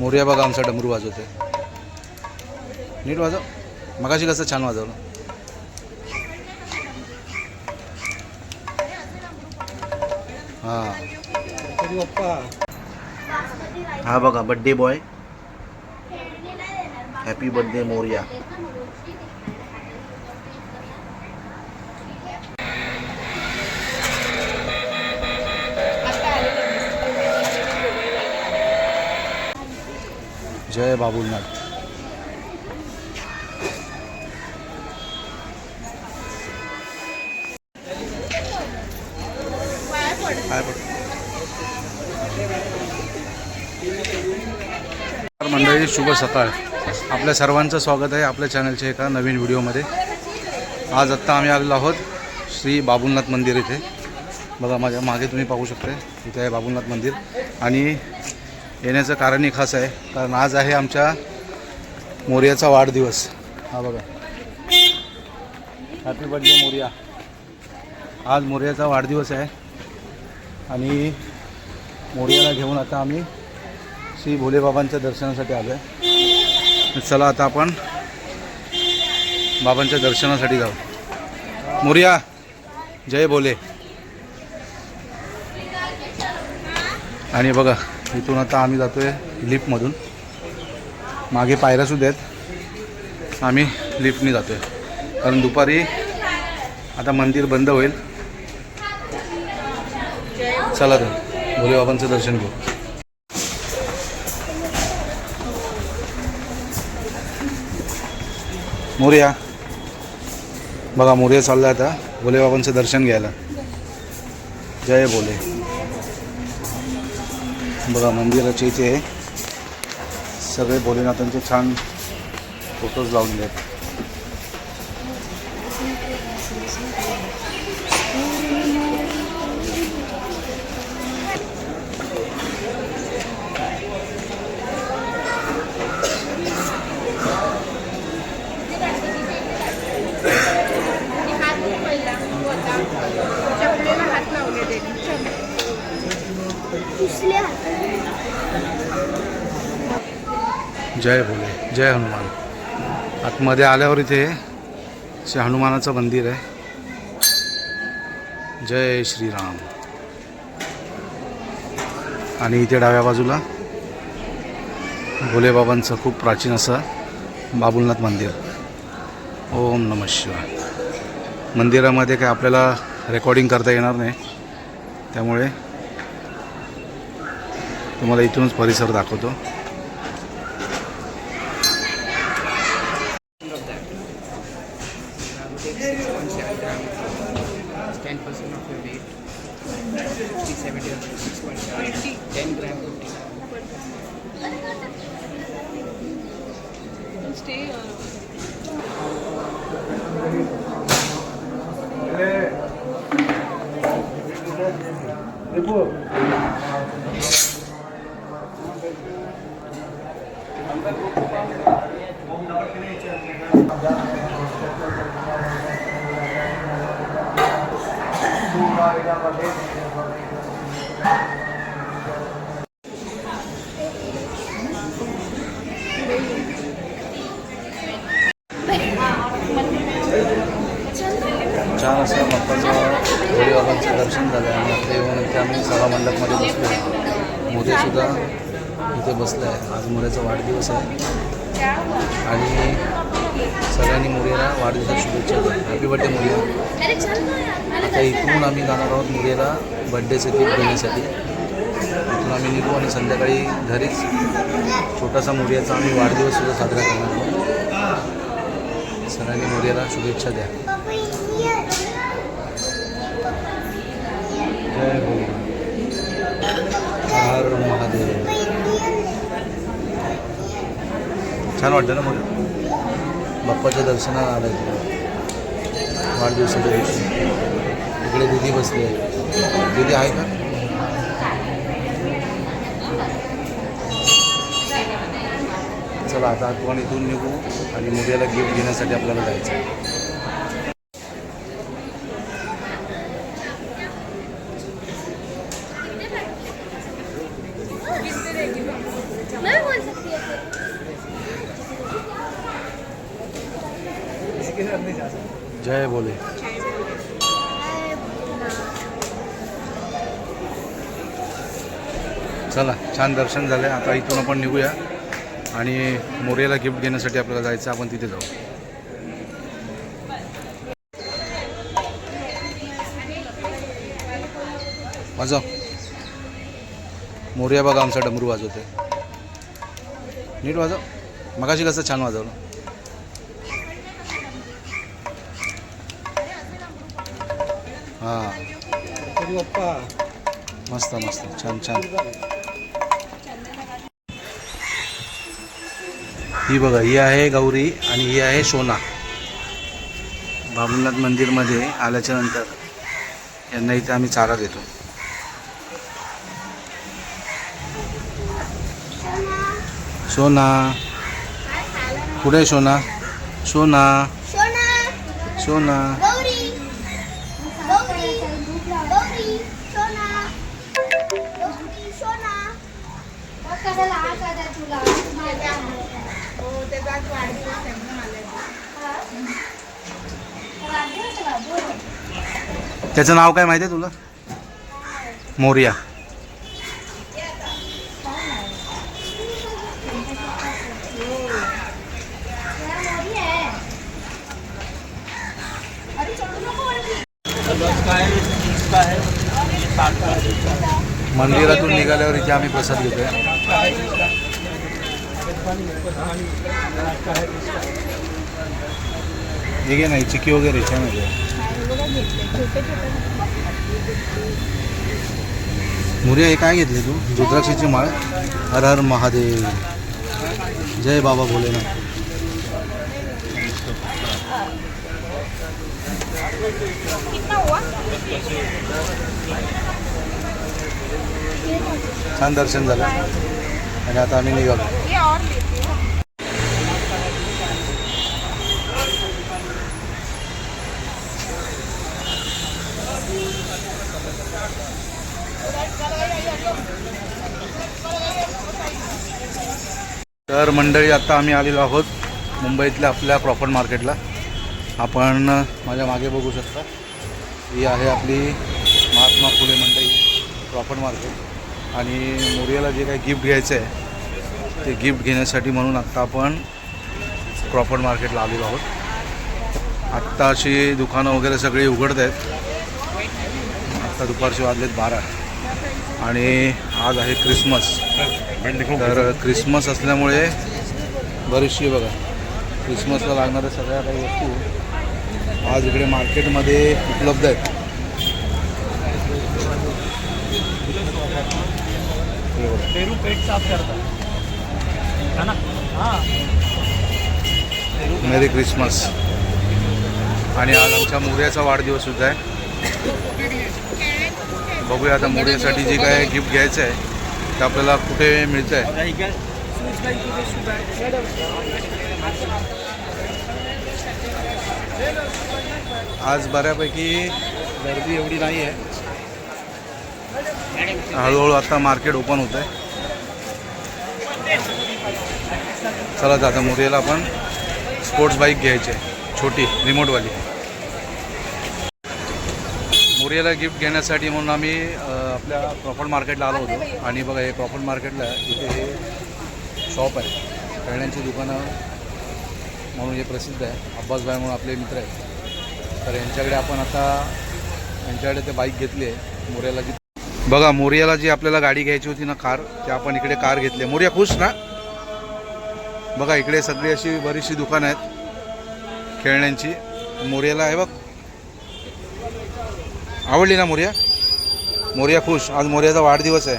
मोर्या बघा आमचा डमरू वाजवते नीट वाजव. मगाशी कसं छान वाजवलं. हां. हा बघा birthday boy happy birthday Morya. जय बाबुलनाथ. मंडळी शुभ सकाळ. आपल्या सर्वांचं स्वागत आहे आपल्या चॅनलच्या एका नवीन व्हिडिओमध्ये. आज आत्ता आम्ही आलेलो आहोत श्री बाबुलनाथ मंदिर इथे. बघा माझ्या मागे तुम्ही पाहू शकता इथे आहे बाबुलनाथ मंदिर. आणि येण्याचं कारणही खास आहे. कारण आज आहे आमच्या मोर्याचा वाढदिवस. हा बघा. Happy birthday Morya. आज मोर्याचा वाढदिवस आहे. आणि मोर्याला घेऊन आता आम्ही श्री भोलेबाबांच्या दर्शनासाठी आलो आहे चला आता आपण बाबांच्या दर्शनासाठी जाऊ. मोर्या जय भोले. आणि बघा इथून आता आम्ही जातोय लिफ्टमधून. मागे पायऱ्यासुद्धा आहेत. आम्ही लिफ्टने जातोय. कारण दुपारी आता मंदिर बंद होईल. चला तर भोलेबाबांचं दर्शन घेऊ. मोर्या. बघा मोर्या चालला आता. भोले बाबांचं दर्शन घ्यायला. जय भोले. बघा मंदिराचे इथे सगळे भोलेनाथांचे छान फोटोज लावलेले आहेत. जय भोले जय हनुमान. आतमध्ये आल्यावर इथे श्री हनुमानाचं मंदिर आहे. जय श्रीराम आणि इथे डाव्या बाजूला भोलेबाबांचं खूप प्राचीन असं बाबुलनाथ मंदिर. ओम नम शिवाय. मंदिरामध्ये काय आपल्याला रेकॉर्डिंग करता येणार नाही. त्यामुळे तुम्हाला इथूनच परिसर दाखवतो. छान सुद्धा इथे बसलं आहे. आज मोऱ्याचा वाढदिवस आहे. आणि सगळ्यांनी मोरेला वाढदिवसाच्या शुभेच्छा द्या हॅपी बड्डे मोर्या आता इथून आम्ही जाणार आहोत मोरेला बड्डेसाठी गिफ्ट देण्यासाठी इथून आम्ही निघू आणि संध्याकाळी घरीच छोटासा मोर्याचा आम्ही वाढदिवससुद्धा साजरा करणार आहोत. सगळ्यांनी मोर्याला शुभेच्छा द्या जय भोले हर महादेव. छान वाटतं ना मग बाप्पाच्या दर्शनाला आलं इकडे वाढदिवसाच्या दिवशी. इकडे दिदी बसली आहे. दिदी आहे का? चला आता आपण इथून निघू आणि मुलीला गिफ्ट घेण्यासाठी आपल्याला जायचं आहे नाही बोल जय बोले चला छान दर्शन झालं आता इथून आपण निघूया. आणि मोर्याला गिफ्ट घेण्यासाठी आपल्याला जायचं आपण तिथे जाऊ. वाजव. मोर्या बघा आमचा डमरू वाजवते नीट वाजव. मगाशी कसं छान वाजवलं. हां. मस्त मस्त. छान छान. ही बघा ही आहे गौरी आणि ही आहे सोना. बाबुलनाथ मंदिरमध्ये आल्याच्यानंतर यांना इथे आम्ही चारा देतो. सोना. कुठे सोना. सोना. सोना सोना गौरी गौरी गौरी सोना गौरी सोना कशाला आशा द्या तुला हो त्याचा आज वाढदिवस आहे म्हणून आले त्याचं नाव काय माहिती आहे तुला? मोर्या. मंदिरातून निघाल्यावर इथे आम्ही प्रसाद घेतोय. हे घे नाही चिकी वगैरे छान आहे हे काय घेतले तू? रुद्राक्षाची माळ? हर हर महादेव. जय बाबा भोलेनाथ. छान दर्शन झालं. आणि आता आम्ही निघालो. तर मंडळी आता आम्ही आलेलो आहोत मुंबईतल्या आपल्या प्रॉपर मार्केटला. आपण माझ्या मागे बघू शकता. ही आहे आपली महात्मा फुले मंडई प्रॉपर मार्केट. आणि मोर्याला जे काही गिफ्ट घ्यायचं आहे ते गिफ्ट घेण्यासाठी म्हणून आत्ता आपण प्रॉपर मार्केटला आलेलो आहोत. आत्ता अशी दुकानं वगैरे सगळी उघडत आहेत. आत्ता दुपारचे वाजलेत बारा. आणि आज आहे क्रिसमस. तर क्रिसमस असल्यामुळे बरीचशी बघा क्रिसमसला लागणाऱ्या सगळ्या काही वस्तू आज इकडे मार्केटमध्ये उपलब्ध आहेत. पेरू पेट साफ करता. है ना? हाँ. Merry Christmas. आणि आज आमच्या मोर्याचा वाढदिवस सुद्धा आहे. बघूया आता मोर्यासाठी जे काय गिफ्ट घ्यायचं आहे. ते आपल्याला कुठे मिळतं आहे आज बऱ्यापैकी गर्दी एवढी नाही आहे हळूहळू आता मार्केट ओपन होत आहे चला आता मोर्याला आपण स्पोर्ट्स बाईक घ्यायची आहे छोटी रिमोटवाली मोर्याला गिफ्ट घेण्यासाठी म्हणून आम्ही आपल्या क्रॉफर्ड मार्केटला आलो होतो. आणि बघा हे क्रॉफर्ड मार्केटला इथे हे शॉप आहे. खेळण्यांची दुकानं म्हणून हे प्रसिद्ध आहे. अब्बासभाई म्हणून आपले मित्र आहेत. तर यांच्याकडे आपण आता यांच्याकडे ते बाईक घेतली आहे. मोर्याला जी बघा मोर्याला जी आपल्याला गाडी घ्यायची होती ना कार ते आपण इकडे कार घेतली आहे. मोर्या खुश ना? बघा इकडे सगळी अशी बरीचशी दुकानं आहेत खेळण्यांची. मोर्याला आहे बघ आवडली ना मोर्या? मोर्या खुश. आज मोर्याचा वाढदिवस आहे.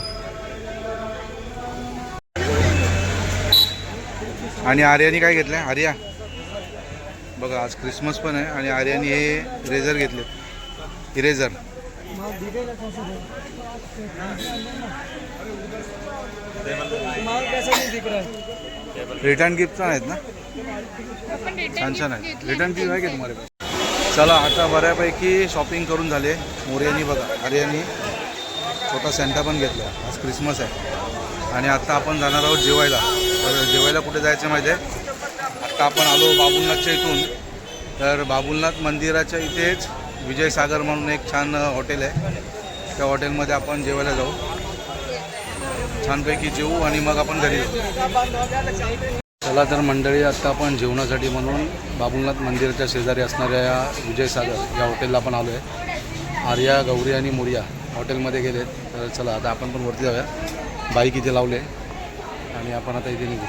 आणि आर्याने काय घेतलं आर्या. बघा आज क्रिसमस पण आहे आणि आर्याने हे रेझर घेतले. इरेझर रिटर्न गिफ्ट पण आहेत ना? छान छान आहे रिटर्न गिफ्ट आहे का तुम्हाला? चला आता बऱ्यापैकी शॉपिंग करून झाले. मोर्यानी बघा आर्यानी छोटा सेंटा पण घेतला. आज क्रिसमस आहे. आणि आता आपण जाणार आहोत जेवायला. तर जेवायला कुठे जायचं माहिती आहे? आत्ता आपण आलो बाबुलनाथच्या इथून. तर बाबुलनाथ मंदिराच्या इथेच विजयसागर म्हणून एक छान हॉटेल आहे. त्या हॉटेलमध्ये आपण जेवायला जाऊ. छानपैकी जेवू आणि मग आपण घरी जाऊ. चला तर मंडळी आत्ता आपण जेवणासाठी म्हणून बाबुलनाथ मंदिराच्या शेजारी असणाऱ्या या विजय सागर या हॉटेलला आपण आलो आहे आर्या गौरी आणि मोरिया हॉटेलमध्ये गेले तर चला आता आपण पण वरती जाऊया. बाईक इथे लावले आणि आपण आता इथे निघू.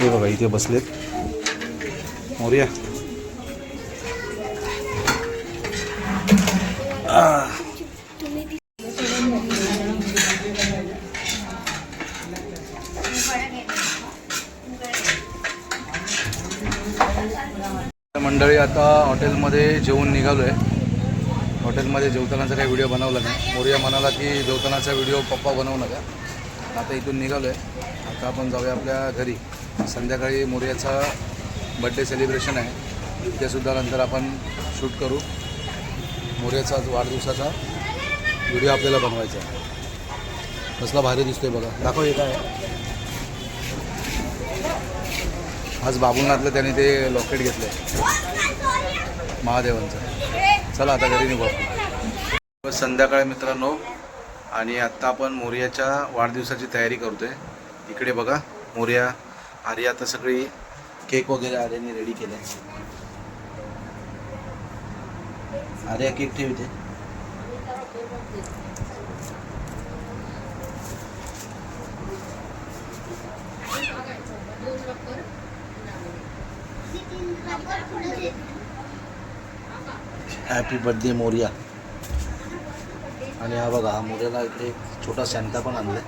हे बघा इथे बसलेत. मोरिया. सकाळी आता हॉटेलमध्ये जेवून निघालो आहे हॉटेलमध्ये जेवतानाचा काही व्हिडिओ बनवला नाही. मोर्या म्हणाला की जेवतानाचा व्हिडिओ पप्पा बनवू नका. आता इथून निघालो आहे आता आपण जाऊया आपल्या घरी. संध्याकाळी मोर्याचा बड्डे सेलिब्रेशन आहे. तेसुद्धा नंतर आपण शूट करू. मोर्याचा वाढदिवसाचा व्हिडिओ आपल्याला बनवायचा आहे. कसला भारी दिसतोय बघा. दाखव एक आहे? आज बाबुलनाथला त्याने ते लॉकेट घेतलं. आहे महादेवांचं. चला आता घरी निघू संध्याकाळी मित्रांनो आणि आत्ता आपण मोर्याच्या वाढदिवसाची तयारी करतोय. इकडे बघा मोर्या आर्या आता सगळी केक वगैरे आर्याने रेडी केले. आर्या केक ठेवते हॅपी बर्थडे मोर्या आणि हा बघा, हा मोर्याला इकडे एक छोटा सॅन्टा पण आणलाय.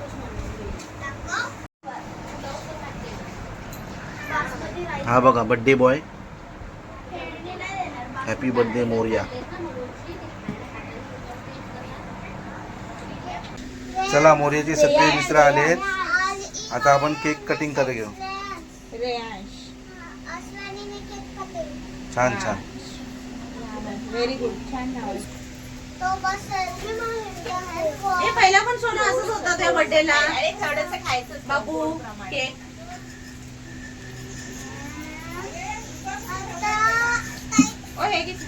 हा बघा birthday boy happy birthday Morya चला मोर्याचे सगळे मित्र आले आता आपण केक कटिंग करे घेऊ. छान छान. व्हेरी गुड छान हे पहिला पण सोनं असंच होतं त्या बर्थडेला अरे थोडंसं खायचं बाबू केक. ओ हे किती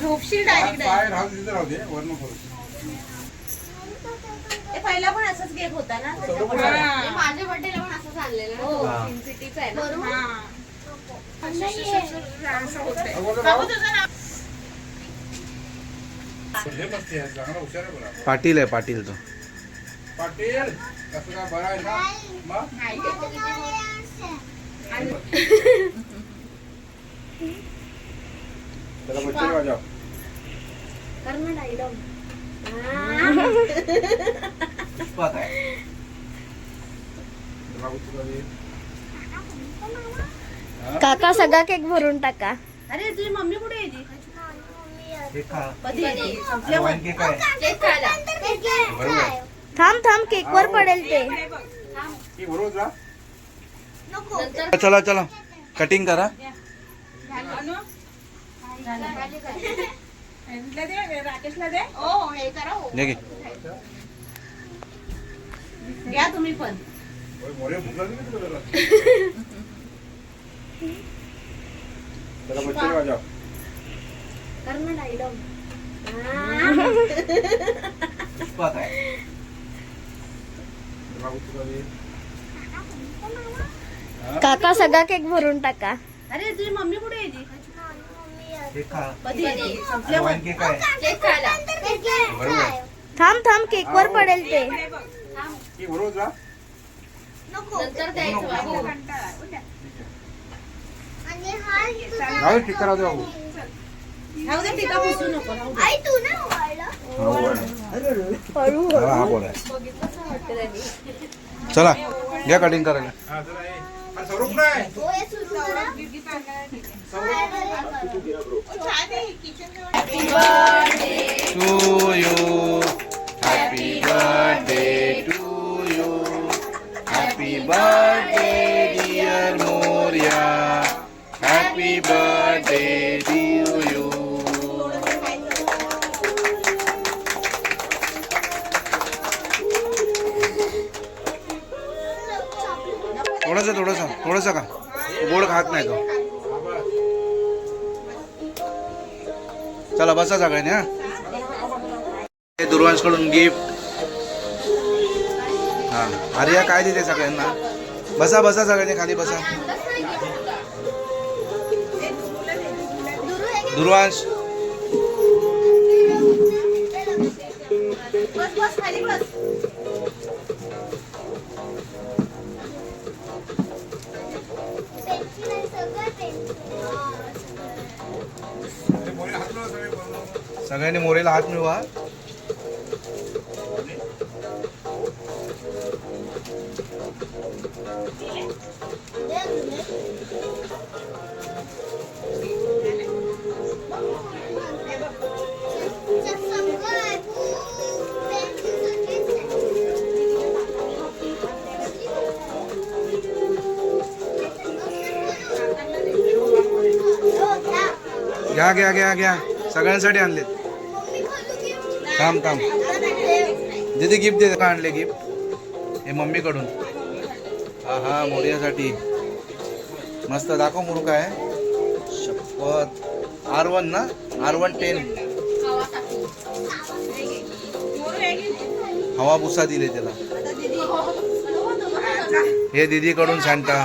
झोपशील डायरेक्ट राहू दे, राहू दे वर नको करूस ते पहिला पण असंच केक होता ना माझ्या बर्थडेला पण असं चाललेलं हो हा. सिटीचा आहे ना हा. असं होतंय. अगोदर बाबू बाबू. तुझं नाव हे मस्ती आहे चांगला हुशार आहे बरा पाटील आहे पाटील तो पाटील कसं काय बरं आहे ना मग त्याला बच्चे वाजव. हा? काका सगळा केक भरून टाका अरे तुझी मम्मी कुठे आहे ती? केक खा कधी येते? आणि संपल्यावर. वाईन केक आहे केक खायला. बरोबर थांब थांब केक वर पडेल ते चला चला कटिंग करा राकेशला दे. ओ, हे करा, हो. घे घे. वाजव. बाबू तुला दे. हा? काका सगळा केक भरून टाका. अरे तुझी मम्मी कुठे आहे ती? कधी येते? संपल्यावर. केक खायला. थांब थांब केक वर पडेल ते. की बरोबर जा नंतर द्यायचं बाबू. राहू दे, राहू दे बाबू राहू दे, टिका पुसू नको, राहू दे. आई तू ना वाढलं. हा, वर आहे. हा, हा बोल आहे चला घ्या कटिंग करायला हा, जरा ये. अरे? हो, हे सुरू करा. To you happy birthday to you birthday, dear dear Happy birthday to you. थोडस थोडस थोडस का गोड खात नाही तो चला बसा सगळ्यांनी हा हे दुर्वांशकडून गिफ्ट हा. आर्या काय देते सगळ्यांना? बसा बसा सगळ्यांनी खाली बसा. दुर्वांश. सगळ्यांनी मोरेला हात मिळवा. घ्या घ्या घ्या घ्या. सगळ्यांसाठी आणलेत. थांब थांब. दीदी गिफ्ट दे का आणले गिफ्ट हे मम्मीकडून. हा हा मोर्यासाठी. मस्त दाखव मुरू काय शपथ. आर वन ना? आर वन टेन हवा भुसा दिले त्याला. हे दीदीकडून सांगता.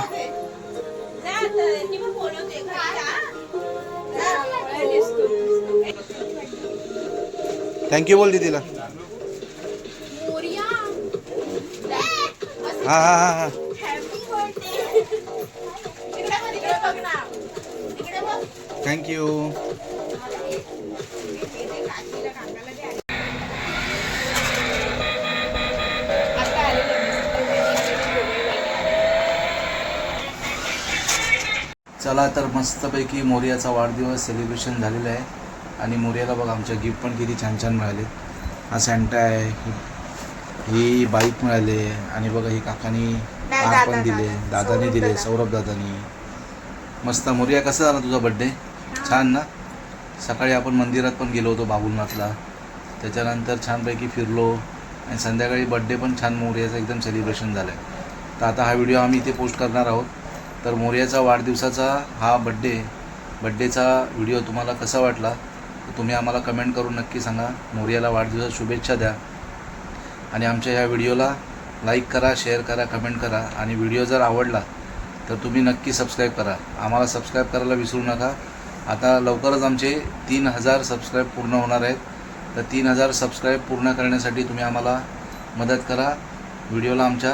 थँक्यू बोल दीदीला. हा हा हा हा. थँक्यू चला तर मस्तपैकी मोर्याचा वाढदिवस सेलिब्रेशन झालेलं आहे. आणि मोर्याला बघा आमच्या गिफ्ट पण किती छान छान मिळाले. हा सँटा आहे ही- ही बाईक मिळाली आणि बघा ही काकानी कार पण दिले दादानी दिले सौरभ दादानी. मस्त मोर्या कसा झाला तुझा बड्डे छान ना? सकाळी आपण मंदिरात पण गेलो होतो बाबुलनाथला. त्याच्यानंतर छानपैकी फिरलो आणि संध्याकाळी बड्डे पण छान मोर्याचं एकदम सेलिब्रेशन झालं आहे तर आता हा व्हिडिओ आम्ही इथे पोस्ट करणार आहोत. तर मोर्याचा वाढदिवसाचा हा बड्डे बड्डेचा व्हिडिओ तुम्हाला कसा वाटला? तर तुम्ही आम्हाला कमेंट करून नक्की सांगा. मोर्याला वाढदिवसात शुभेच्छा द्या. आणि आमच्या ह्या व्हिडिओला लाईक करा शेअर करा कमेंट करा. आणि व्हिडिओ जर आवडला तर तुम्ही नक्की सबस्क्राईब करा. आम्हाला सबस्क्राईब करायला विसरू नका. आता लवकरच आमचे तीन हजार सबस्क्राईब पूर्ण होणार आहेत. तर तीन हजार सबस्क्राईब पूर्ण करण्यासाठी तुम्ही आम्हाला मदत करा. व्हिडिओला आमच्या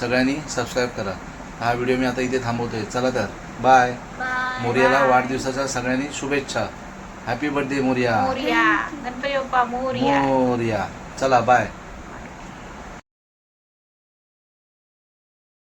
सगळ्यांनी सबस्क्राईब करा. हा व्हिडिओ मी आता इथे थांबवतोय. चला तर. बाय मोर्याला वाढदिवसाच्या सगळ्यांनी शुभेच्छा. Happy birthday Morya. Morya. Ganpati Bappa Morya. Morya. चला बाय